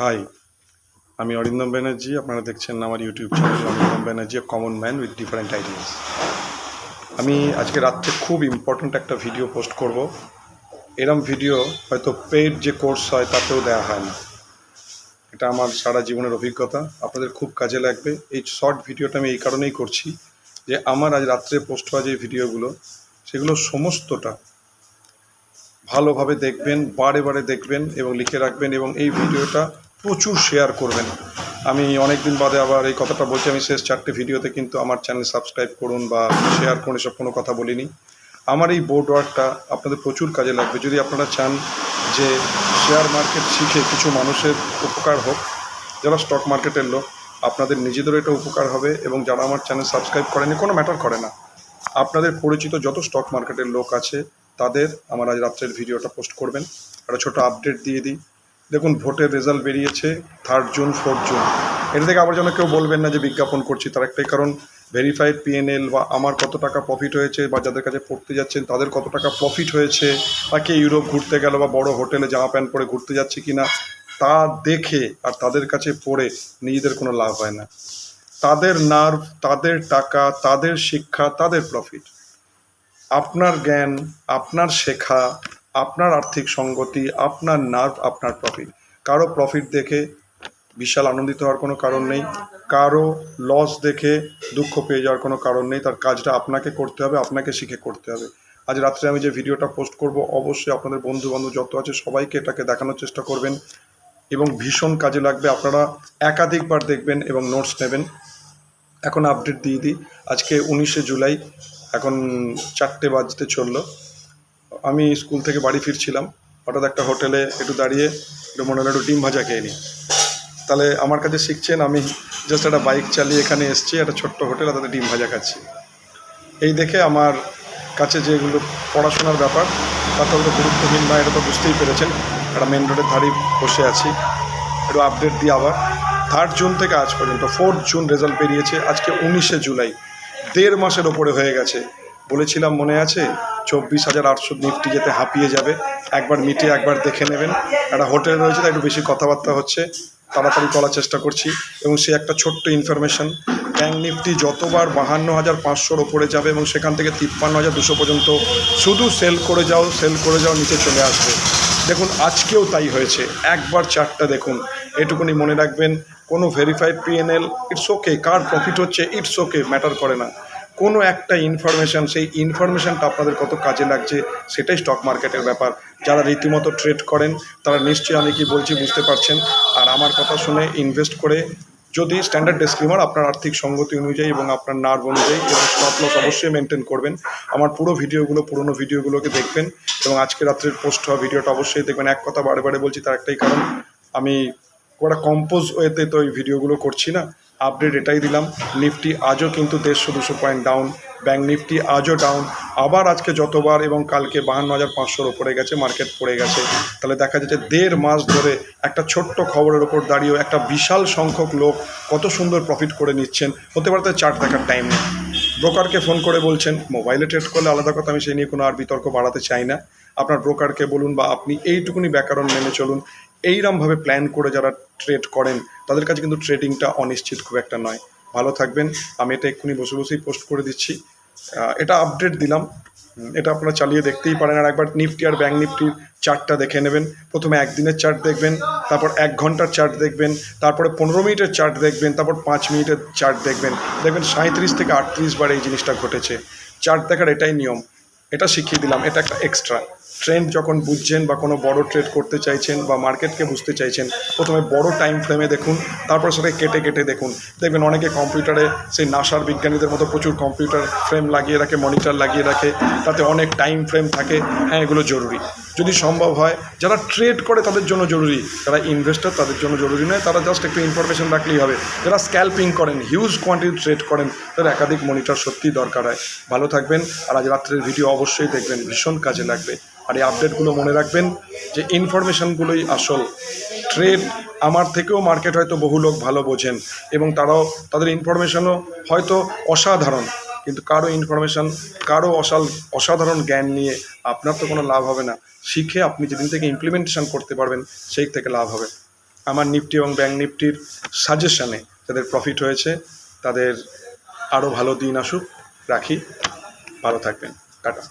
High আমি অরিন্দম ব্যানার্জি, আপনারা দেখছেন আমার YouTube channel Arindam Banerjee common man with different ideas আমি আজকে রাত্রে খুব ইম্পর্ট্যান্ট একটা ভিডিও পোস্ট করব। এরম ভিডিও হয়তো পেড যে কোর্স হয়, তাতেও দেওয়া হয় না। এটা আমার সারা জীবনের অভিজ্ঞতা, আপনাদের খুব কাজে লাগবে। এই শর্ট ভিডিওটা আমি এই কারণেই করছি যে আমার আজ রাত্রে পোস্ট হওয়া যে ভিডিওগুলো সেগুলো সমস্তটা ভালোভাবে দেখবেন, বারে বারে দেখবেন এবং লিখে রাখবেন এবং এই ভিডিওটা প্রচুর শেয়ার করবেন। আমি অনেক দিন বাদে আবার এই কথাটা বলছি, আমি শেষ চারটে ভিডিওতে কিন্তু আমার চ্যানেল সাবস্ক্রাইব করুন বা শেয়ার করুন, এসব কোনো কথা বলিনি। আমার এই বোর্ড ওয়ার্কটা আপনাদের প্রচুর কাজে লাগবে। যদি আপনারা চান যে শেয়ার মার্কেট শিখে কিছু মানুষের উপকার হোক, যারা স্টক মার্কেটের লোক, আপনাদের নিজেদেরও এটা উপকার হবে এবং যারা আমার চ্যানেল সাবস্ক্রাইব করেনি, কোনো ম্যাটার করে না। আপনাদের পরিচিত যত স্টক মার্কেটের লোক আছে, তাদের আমার আজ রাত্রের ভিডিওটা পোস্ট করবেন। একটা ছোটো আপডেট দিয়ে দিই। দেখুন ভোটের রেজাল্ট বেরিয়েছে থার্ড জুন ফোর্থ জুন। এটা থেকে আবার যেন কেউ বলবেন না যে বিজ্ঞাপন করছি, তার একটাই কারণ ভেরিফাইড পিএনএল বা আমার কত টাকা প্রফিট হয়েছে বা যাদের কাছে পড়তে যাচ্ছেন, তাদের কত টাকা প্রফিট হয়েছে, বা কে ইউরোপ ঘুরতে গেল বা বড় হোটেলে জামা প্যান্ট পরে ঘুরতে যাচ্ছে কি না তা দেখে আর তাদের কাছে পড়ে নিজেদের কোনো লাভ হয় না। তাদের নার্ভ তাদের টাকা, তাদের শিক্ষা, তাদের প্রফিট আপনার জ্ঞান, আপনার শেখা আপনার আর্থিক সঙ্গতি, আপনার নার্ভ আপনার প্রফিট কারও প্রফিট দেখে বিশাল আনন্দিত হওয়ার কোনো কারণ নেই। কারও লস দেখে দুঃখ পেয়ে যাওয়ার কোনো কারণ নেই। তার কাজটা আপনাকে করতে হবে, আপনাকে শিখে করতে হবে। আজ রাত্রে আমি যে ভিডিওটা পোস্ট করব, অবশ্যই আপনাদের বন্ধু বান্ধব যত আছে সবাইকে এটাকে দেখানোর চেষ্টা করবেন এবং ভীষণ কাজে লাগবে। আপনারা একাধিকবার দেখবেন এবং নোটস নেবেন। এখন আপডেট দিয়ে দিই। আজকে উনিশে জুলাই, এখন চারটে বাজতে চলল। আমি স্কুল থেকে বাড়ি ফিরছিলাম। হঠাৎ একটা হোটেলে একটু দাঁড়িয়ে একটু মনে হলো একটু ডিম ভাজা খেয়ে নিই। তাহলে আমার কাছে শিখছেন, আমি জাস্ট একটা বাইক চালিয়ে এখানে এসেছি, একটা ছোট্ট হোটেল তাতে ডিম ভাজা খাচ্ছি। এই দেখে আমার কাছে যেগুলো পড়াশোনার ব্যাপার তাতে অত গুরুত্বহীন না এটা তো বুঝতেই পেরেছেন। একটা মেন রোডের ধারেই বসে আছি। একটু আপডেট দিই আবার। থার্ড জুন থেকে আজ পর্যন্ত ফোর্থ জুন রেজাল্ট বেরিয়েছে, আজকে উনিশে জুলাই দেড় মাসের ওপরে হয়ে গেছে। বলেছিলাম মনে আছে? চব্বিশ হাজার আটশো নিফটি যেতে হাঁপিয়ে যাবে। একবার মিটে একবার দেখে নেবেন। একটা হোটেল রয়েছে তাই একটু বেশি কথাবার্তা হচ্ছে। তাড়াতাড়ি করার চেষ্টা করছি। এবং সে একটা ছোট্ট ইনফরমেশন ব্যাঙ্ক নিফটি যতবার বাহান্ন হাজার পাঁচশোর ওপরে যাবে এবং সেখান থেকে তিপ্পান্ন হাজার দুশো পর্যন্ত শুধু সেল করে যাও সেল করে যাও, নিচে চলে আসবে। দেখুন, আজকেও তাই হয়েছে। একবার চারটা দেখুন। এটুকুনি মনে রাখবেন, কোনো ভেরিফাইড পিএনএল ইটস ওকে কার প্রফিট হচ্ছে ইটস ওকে ম্যাটার করে না। কোনো একটা ইনফরমেশান সেই ইনফরমেশানটা আপনাদের কত কাজে লাগছে সেটাই স্টক মার্কেটের ব্যাপার। যারা রীতিমতো ট্রেড করেন, তারা নিশ্চয়ই আমি কি বলছি বুঝতে পারছেন। আর আমার কথা শুনে ইনভেস্ট করে যদি স্ট্যান্ডার্ড ডিসক্রিমার আপনার আর্থিক সঙ্গতি অনুযায়ী এবং আপনার নার্ভ অনুযায়ী এবং স্টপ লস অবশ্যই মেনটেন করবেন। আমার পুরো ভিডিওগুলো, পুরোনো ভিডিওগুলোকে দেখবেন এবং আজকে রাত্রের পোস্ট হওয়া ভিডিওটা অবশ্যই দেখবেন। এক কথা বারে বারে বলছি তার একটাই কারণ, আমি ওরা কম্পোজ ওয়েতে তো এই ভিডিওগুলো করছি না। আপডেট এটাই দিলাম। নিফটি আজও কিন্তু দেড়শো, দুশো পয়েন্ট ডাউন ব্যাঙ্ক নিফটি আজও ডাউন আবার আজকে যতবার এবং কালকে বাহান্ন হাজার পাঁচশোর ওপরে গেছে মার্কেট পড়ে গেছে। তাহলে দেখা যাচ্ছে দেড় মাস ধরে একটা ছোট্ট খবরের ওপর দাঁড়িয়েও একটা বিশাল সংখ্যক লোক কত সুন্দর প্রফিট করে নিচ্ছেন। হতে পারে তাদের চার্ট দেখার টাইম নেই। ব্রোকারকে ফোন করে বলছেন মোবাইলে ট্রেড করলে আলাদা কথা, আমি সেই নিয়ে কোনো আর বিতর্ক বাড়াতে চাই না। আপনার ব্রোকারকে বলুন বা আপনি এইটুকুনি ব্যাকরণ মেনে চলুন। এইরমভাবে প্ল্যান করে যারা ট্রেড করেন, তাদের কাছে কিন্তু ট্রেডিংটা অনিশ্চিত খুব একটা নয়। ভালো থাকবেন। আমি এটা এক্ষুনি বসে বসেই পোস্ট করে দিচ্ছি। এটা আপডেট দিলাম। এটা আপনারা চালিয়ে দেখতেই পারেন। আর একবার নিফটি আর ব্যাঙ্ক নিফটির চার্টটা দেখে নেবেন। প্রথমে একদিনের চার্ট দেখবেন, তারপর এক ঘণ্টার চার্ট দেখবেন, তারপরে পনেরো মিনিটের চার্ট দেখবেন, তারপর পাঁচ মিনিটের চার্ট দেখবেন। দেখবেন সাঁত্রিশ থেকে আটত্রিশ বার এই জিনিসটা ঘটেছে। চার্ট দেখার এটাই নিয়ম। এটা শিখিয়ে দিলাম, এটা একটা এক্সট্রা ট্রেন্ড যখন বুঝছেন বা কোনো বড় ট্রেড করতে চাইছেন বা মার্কেটকে বুঝতে চাইছেন, প্রথমে বড় টাইম ফ্রেমে দেখুন, তারপর সেটা কেটে কেটে দেখুন। দেখবেন অনেকে কম্পিউটারে সেই নাসার বিজ্ঞানীদের মতো প্রচুর কম্পিউটার ফ্রেম লাগিয়ে রাখে মনিটর লাগিয়ে রাখে, তাতে অনেক টাইম ফ্রেম থাকে। হ্যাঁ এগুলো জরুরি। যদি সম্ভব হয়, যারা ট্রেড করে তাদের জন্য জরুরি। যারা ইনভেস্টর তাদের জন্য জরুরি নয়, তারা জাস্ট একটু ইনফরমেশন রাখলেই হবে। যারা স্ক্যালপিং করেন হিউজ কোয়ান্টিটি ট্রেড করেন, তাদের একাধিক মনিটর সত্যিই দরকার হয়। ভালো থাকবেন, আর আজ রাত্রের ভিডিও অবশ্যই দেখবেন, ভীষণ কাজে লাগবে। আর এই আপডেটগুলো মনে রাখবেন, যে ইনফরমেশনগুলোই আসল। ট্রেড আমার থেকেও মার্কেট হয়তো বহু লোক ভালো বোঝেন, এবং তারাও, তাদের ইনফরমেশনও হয়তো অসাধারণ। কিন্তু কারও ইনফরমেশান কারও অসাল, অসাধারণ জ্ঞান নিয়ে আপনার তো কোনো লাভ হবে না। শিখে আপনি যেদিন থেকে ইমপ্লিমেন্টেশন করতে পারবেন, সেই থেকে লাভ হবে। আমার নিফটি এবং ব্যাঙ্ক নিফটির সাজেশানে যাদের প্রফিট হয়েছে, তাদের আরও ভালো দিন আসুক। রাখি। ভালো থাকবেন। টাটা।